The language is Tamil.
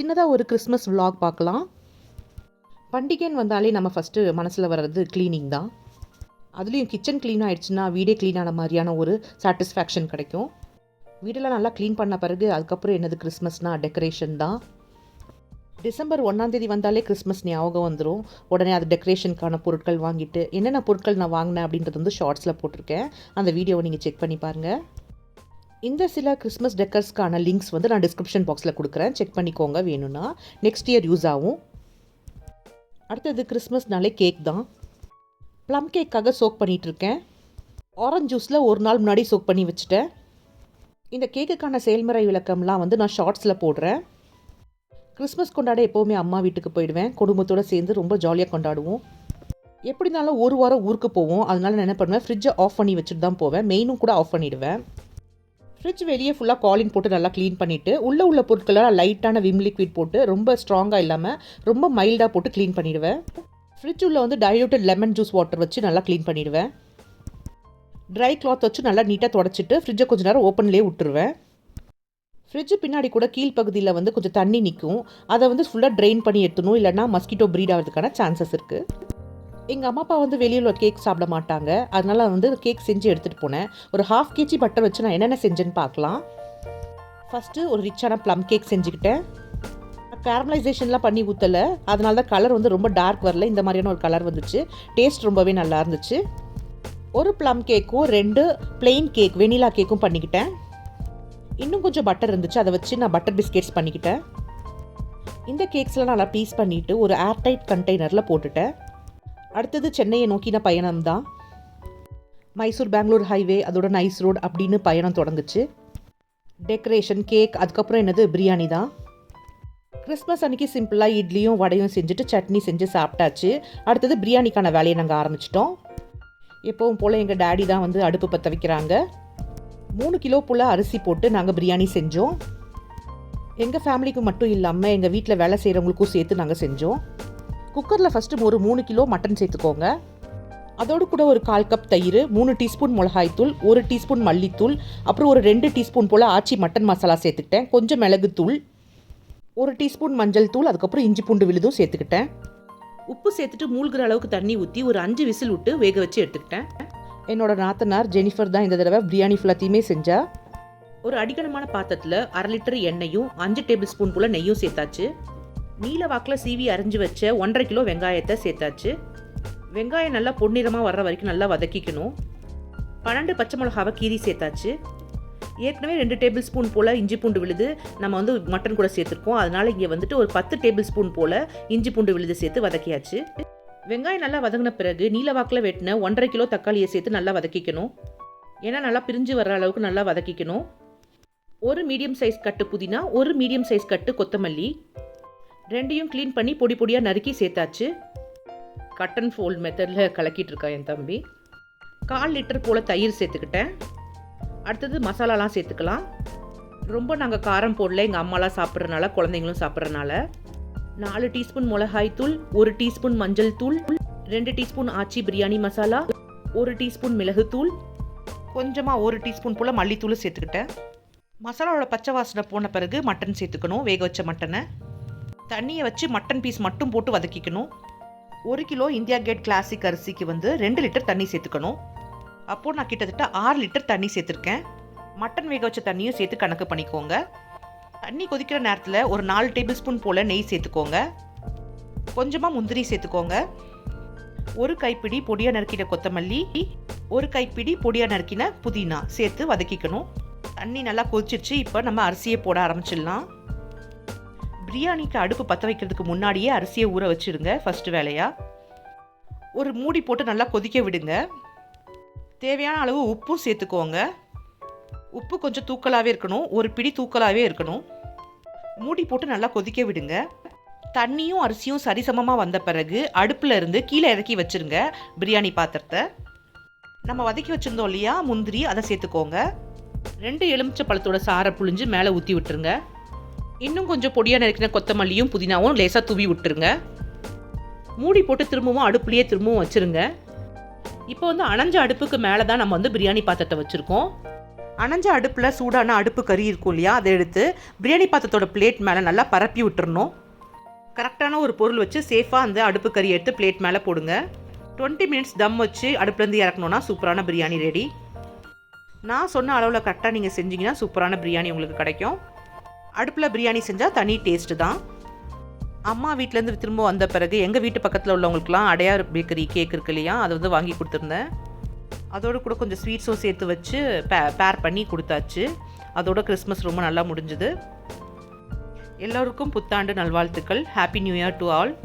சின்னதாக ஒரு கிறிஸ்மஸ் விலாக் பார்க்கலாம். பண்டிகைன்னு வந்தாலே நம்ம ஃபஸ்ட்டு மனசில் வர்றது க்ளீனிங் தான். அதுலேயும் கிச்சன் க்ளீன் ஆகிடுச்சுன்னா வீடே க்ளீன் ஆன மாதிரியான ஒரு சாட்டிஸ்ஃபேக்ஷன் கிடைக்கும். வீடெல்லாம் நல்லா க்ளீன் பண்ண பிறகு அதுக்கப்புறம் என்னது கிறிஸ்மஸ்னால் டெக்கரேஷன் தான். டிசம்பர் ஒன்றாந்தேதி வந்தாலே கிறிஸ்மஸ் ஞாபகம் வந்துடும் உடனே அது டெக்கரேஷனுக்கான பொருட்கள் வாங்கிட்டு என்னென்ன பொருட்கள் நான் வாங்கினேன் அப்படின்றது வந்து ஷார்ட்ஸில் போட்டிருக்கேன். அந்த வீடியோவை நீங்கள் செக் பண்ணி பாருங்கள் இந்த சில கிறிஸ்மஸ் டெக்கர்ஸ்க்கான லிங்க்ஸ் வந்து நான் டிஸ்கிரிப்ஷன் பாக்ஸில் கொடுக்குறேன். செக் பண்ணிக்கோங்க வேணும்னா. நெக்ஸ்ட் இயர் யூஸ் ஆகும். அடுத்தது கிறிஸ்மஸ்னாலே கேக் தான். ப்ளம் கேக்காக சோக் பண்ணிகிட்டு இருக்கேன் ஆரஞ்ச் ஜூஸில் ஒரு நாள் முன்னாடி சோக் பண்ணி வச்சுட்டேன். இந்த கேக்குக்கான செயல்முறை விளக்கம்லாம் வந்து நான் ஷார்ட்ஸில் போடுறேன். கிறிஸ்மஸ் கொண்டாட எப்போவுமே அம்மா வீட்டுக்கு போயிடுவேன். குடும்பத்தோடு சேர்ந்து ரொம்ப ஜாலியாக கொண்டாடுவோம். எப்படினாலும் ஒரு வாரம் ஊருக்கு போவோம். அதனால் நான் என்ன பண்ணுவேன்? ஃப்ரிட்ஜை ஆஃப் பண்ணி வச்சுட்டு தான் போவேன். மெயினும் கூட ஆஃப் பண்ணிவிடுவேன் ஃப்ரிட்ஜ் வெளியே ஃபுல்லாக காலின் போட்டு நல்லா க்ளீன் பண்ணிவிட்டு உள்ளே உள்ள பொருட்களெல்லாம் லைட்டான விம் லிக்விட் போட்டு ரொம்ப ஸ்ட்ராங்காக இல்லாமல் ரொம்ப மைல்டாக போட்டு க்ளீன் பண்ணிடுவேன். ஃப்ரிட்ஜ் உள்ள வந்து டைலூட்டட் லெமன் ஜூஸ் வாட்டர் வச்சு நல்லா க்ளீன் பண்ணிடுவேன். ட்ரை கிளாத் வச்சு நல்லா நீட்டாக தொடச்சிட்டு ஃப்ரிட்ஜை கொஞ்ச நேரம் ஓப்பன்லேயே விட்டுருவேன். ஃப்ரிட்ஜு பின்னாடி கூட கீழ்ப்பகுதியில் வந்து கொஞ்சம் தண்ணி நிற்கும் அதை வந்து ஃபுல்லாக ட்ரெயின் பண்ணி எடுத்துணும் இல்லைனா மஸ்கிட்டோ ப்ரீட் ஆகிறதுக்கான சான்சஸ் இருக்குது எங்கள் அம்மா அப்பா வந்து வெளியில் கேக் சாப்பிட மாட்டாங்க. அதனால் வந்து கேக் செஞ்சு எடுத்துகிட்டு போனேன். ஒரு ஹாஃப் கேஜி பட்டர் வச்சு நான் என்னென்ன செஞ்சேன்னு பார்க்கலாம். ஃபஸ்ட்டு ஒரு ரிச்சான ப்ளம் கேக் செஞ்சுக்கிட்டேன். கேரமலைசேஷன்லாம் பண்ணி ஊற்றலை அதனால தான் கலர் வந்து ரொம்ப டார்க் வரல. இந்த மாதிரியான ஒரு கலர் வந்துச்சு. டேஸ்ட் ரொம்பவே நல்லா இருந்துச்சு. ஒரு ப்ளம் கேக்கும் ரெண்டு பிளெயின் கேக் வெனிலா கேக்கும் பண்ணிக்கிட்டேன். இன்னும் கொஞ்சம் பட்டர் இருந்துச்சு. அதை வச்சு நான் பட்டர் பிஸ்கெட்ஸ் பண்ணிக்கிட்டேன். இந்த கேக்ஸ்லாம் நல்லா பீஸ் பண்ணிவிட்டு ஒரு ஏர்டைட் கண்டெய்னரில் போட்டுட்டேன். அடுத்தது சென்னையை நோக்கின பயணம் தான் மைசூர் பெங்களூர் ஹைவே அதோட நைஸ் ரோட் அப்படின்னு பயணம் தொடங்குச்சு. டெக்கரேஷன் கேக் அதுக்கப்புறம் என்னது? பிரியாணி தான். கிறிஸ்மஸ் அன்றைக்கி சிம்பிளாக இட்லியும் வடையும் செஞ்சுட்டு சட்னி செஞ்சு சாப்பிட்டாச்சு. அடுத்தது பிரியாணிக்கான வேலையை நாங்கள் ஆரம்பிச்சிட்டோம். எப்போவும் போல் எங்கள் டேடி தான் வந்து அடுப்பு பற்ற வைக்கிறாங்க. மூணு கிலோ போல் அரிசி போட்டு நாங்கள் பிரியாணி செஞ்சோம். எங்கள் ஃபேமிலிக்கு மட்டும் இல்லாமல் எங்கள் வீட்டில் வேலை செய்கிறவங்களுக்கும் சேர்த்து நாங்கள் செஞ்சோம். குக்கரில் ஃபஸ்ட்டு ஒரு மூணு கிலோ மட்டன் சேர்த்துக்கோங்க. அதோடு கூட ஒரு கால் கப் தயிர் மூணு டீஸ்பூன் மிளகாய்த்தூள் ஒரு டீஸ்பூன் மல்லித்தூள் அப்புறம் ஒரு ரெண்டு டீஸ்பூன் போல் ஆச்சி மட்டன் மசாலா சேர்த்துக்கிட்டேன். கொஞ்சம் மிளகுத்தூள் ஒரு டீஸ்பூன் மஞ்சள் தூள் அதுக்கப்புறம் இஞ்சி பூண்டு விழுதும் சேர்த்துக்கிட்டேன். உப்பு சேர்த்துட்டு மூழ்கிற அளவுக்கு தண்ணி ஊற்றி ஒரு அஞ்சு விசில் விட்டு வேக வச்சு எடுத்துக்கிட்டேன். என்னோட நாத்தனார் ஜெனிஃபர் தான் இந்த தடவை பிரியாணி ஃபுல்லாத்தையுமே செஞ்சா. ஒரு அடிக்கணமான பாத்திரத்தில் அரை லிட்டர் எண்ணெயும் அஞ்சு டேபிள் ஸ்பூன் போல் நெய்யும் சேர்த்தாச்சு. நீல வாக்கில் சீவி அரிஞ்சு வச்ச ஒன்றரை கிலோ வெங்காயத்தை சேர்த்தாச்சு. வெங்காயம் நல்லா பொன்னிறமாக வர்ற வரைக்கும் நல்லா வதக்கிக்கணும். பன்னெண்டு பச்சை மிளகாவை கீரி சேர்த்தாச்சு. ஏற்கனவே ரெண்டு டேபிள் ஸ்பூன் போல் இஞ்சி பூண்டு விழுது நம்ம வந்து மட்டன் கூட சேர்த்துருக்கோம். அதனால் இங்கே வந்துட்டு ஒரு பத்து டேபிள் ஸ்பூன் போல் இஞ்சி பூண்டு விழுது சேர்த்து வதக்கியாச்சு. வெங்காயம் நல்லா வதங்கின பிறகு நீலவாக்கில் வெட்டின ஒன்றரை கிலோ தக்காளியை சேர்த்து நல்லா வதக்கிக்கணும். ஏன்னா நல்லா பிரிஞ்சு வர்ற அளவுக்கு நல்லா வதக்கிக்கணும். ஒரு மீடியம் சைஸ் கட்டு புதினா ஒரு மீடியம் சைஸ் கட்டு கொத்தமல்லி. ரெண்டையும் க்ளீன் பண்ணி பொடி பொடியாக நறுக்கி சேர்த்தாச்சு. கட் அண்ட் ஃபோல்ட் மெத்தடில் கலக்கிட்டு இருக்கான் என் தம்பி. கால் லிட்டர் போல் தயிர் சேர்த்துக்கிட்டேன். அடுத்தது மசாலாலாம் சேர்த்துக்கலாம். ரொம்ப நாங்கள் காரம் போடல எங்கள் அம்மாலாம் சாப்பிட்றனால குழந்தைங்களும் சாப்பிட்றனால. நாலு டீஸ்பூன் மிளகாய் தூள் ஒரு டீஸ்பூன் மஞ்சள் தூள் ரெண்டு டீஸ்பூன் ஆச்சி பிரியாணி மசாலா ஒரு டீஸ்பூன் மிளகுத்தூள் கொஞ்சமாக ஒரு டீஸ்பூன் போல் மல்லித்தூள் சேர்த்துக்கிட்டேன். மசாலாவோட பச்சை வாசனை போன பிறகு மட்டன் சேர்த்துக்கணும் வேக வச்ச மட்டனை. தண்ணியை வச்சு மட்டன் பீஸ் மட்டும் போட்டு வதக்கிக்கணும். ஒரு கிலோ இந்தியா கேட் கிளாசிக் அரிசிக்கு வந்து ரெண்டு லிட்டர் தண்ணி சேர்த்துக்கணும். அப்போது நான் கிட்டத்தட்ட ஆறு லிட்டர் தண்ணி சேர்த்துருக்கேன். மட்டன் வேக வச்ச தண்ணியும் சேர்த்து கணக்கு பண்ணிக்கோங்க. தண்ணி கொதிக்கிற நேரத்தில் ஒரு நாலு டேபிள் ஸ்பூன் போல் நெய் சேர்த்துக்கோங்க. கொஞ்சமாக முந்திரி சேர்த்துக்கோங்க. ஒரு கைப்பிடி பொடியாக நறுக்கின கொத்தமல்லி ஒரு கைப்பிடி பொடியாக நறுக்கின புதினா சேர்த்து வதக்கிக்கணும். தண்ணி நல்லா கொதிச்சிருச்சு இப்போ நம்ம அரிசியை போட ஆரம்பிச்சிடலாம். பிரியாணிக்கு அடுப்பு பற்ற வைக்கிறதுக்கு முன்னாடியே அரிசியை ஊற வச்சுடுங்க ஃபஸ்ட்டு வேலையாக ஒரு மூடி போட்டு நல்லா கொதிக்க விடுங்க. தேவையான அளவு உப்பும் சேர்த்துக்கோங்க. உப்பு கொஞ்சம் தூக்கலாகவே இருக்கணும் ஒரு பிடி தூக்கலாகவே இருக்கணும். மூடி போட்டு நல்லா கொதிக்க விடுங்க. தண்ணியும் அரிசியும் சரிசமமாக வந்த பிறகு அடுப்பில் இருந்து கீழே இறக்கி வச்சிருங்க பிரியாணி பாத்திரத்தை. நம்ம வதக்கி வச்சுருந்தோம் இல்லையா முந்திரி அதை சேர்த்துக்கோங்க. ரெண்டு எலுமிச்சை பழத்தோட சாரை புழிஞ்சு மேலே ஊற்றி விட்டுருங்க. இன்னும் கொஞ்சம் பொடியாக நறுக்கின கொத்தமல்லியும் புதினாவும் லேசாக தூவி விட்டுருங்க. மூடி போட்டு திரும்பவும் அடுப்புலேயே திரும்பவும் வச்சுருங்க. இப்போ வந்து அணைஞ்ச அடுப்புக்கு மேலே தான் நம்ம வந்து பிரியாணி பாத்திரத்தை வச்சுருக்கோம். அணைஞ்ச அடுப்பில் சூடான அடுப்பு கறி இருக்கும் இல்லையா அதை எடுத்து பிரியாணி பாத்திரத்தோட பிளேட் மேலே நல்லா பரப்பி விட்டுறணும். கரெக்டான ஒரு பொருள் வச்சு சேஃபாக அந்த அடுப்பு கறி எடுத்து பிளேட் மேலே போடுங்க. டுவெண்ட்டி மினிட்ஸ் தம் வச்சு அடுப்புலேருந்து இறக்கணுன்னா சூப்பரான பிரியாணி ரெடி நான் சொன்ன அளவில் கரெக்டாக நீங்கள் செஞ்சீங்கன்னா சூப்பரான பிரியாணி உங்களுக்கு கிடைக்கும். அடுப்பில் பிரியாணி செஞ்சால் தனி டேஸ்ட்டு தான். அம்மா வீட்டிலேருந்து திரும்ப வந்த பிறகு எங்கள் வீட்டு பக்கத்தில் உள்ளவங்களுக்குலாம் அடையார் பேக்கரி கேக் இருக்கு இல்லையா அதை வந்து வாங்கி கொடுத்துருந்தேன். அதோடு கூட கொஞ்சம் ஸ்வீட்ஸும் சேர்த்து வச்சு பே பேர் பண்ணி கொடுத்தாச்சு. அதோட கிறிஸ்மஸ் ரொம்ப நல்லா முடிஞ்சுது. எல்லோருக்கும் புத்தாண்டு நல்வாழ்த்துக்கள். Happy new year to all